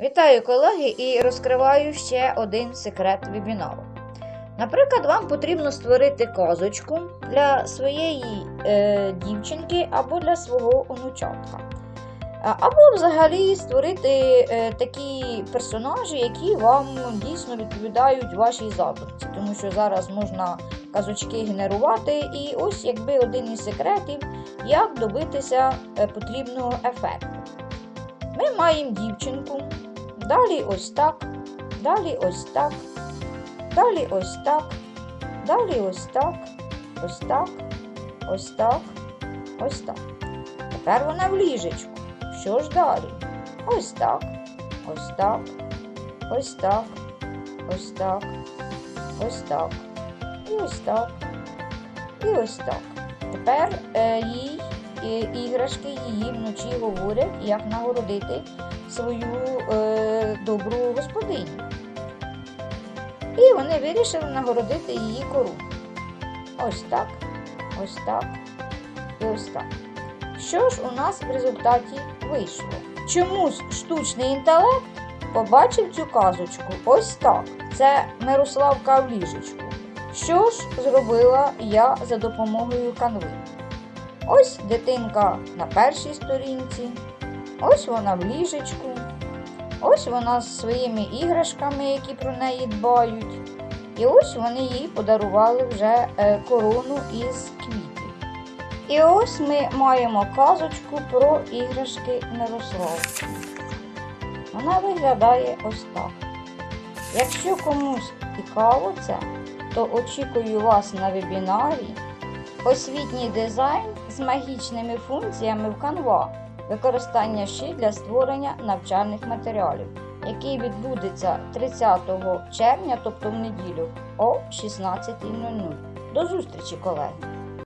Вітаю колеги і розкриваю ще один секрет вебінару. Наприклад, вам потрібно створити казочку для своєї е, дівчинки або для свого онучатка. Або взагалі створити е, такі персонажі, які вам дійсно відповідають вашій задумці. Тому що зараз можна казочки генерувати, і ось якби один із секретів, як добитися е, потрібного ефекту. Ми маємо дівчинку, далі ось так, далі ось так, далі ось так, далі ось так, ось так, ось так, ось так. Тепер вона в ліжечку. Що ж далі? Ось так, ось так, ось так, ось так, ось так, і ось так, і ось так. Тепер е, їй іграшки її вночі говорять, як нагородити свою е, добру господиню. І вони вирішили нагородити її кору. Ось так, ось так і ось так. Що ж у нас в результаті вийшло? Чомусь штучний інтелект побачив цю казочку ось так. Це Мирославка в ліжечку. Що ж зробила я за допомогою канви? Ось дитинка на першій сторінці, ось вона в ліжечку, ось вона з своїми іграшками, які про неї дбають. І ось вони їй подарували вже е, корону із квітів. І ось ми маємо казочку про іграшки Мирославки. Вона виглядає ось так. Якщо комусь цікаво це, то очікую вас на вебінарі Освітній дизайн з магічними функціями в Canva, використання ще для створення навчальних матеріалів, який відбудеться 30 червня, тобто в неділю о 16.00. До зустрічі, колеги!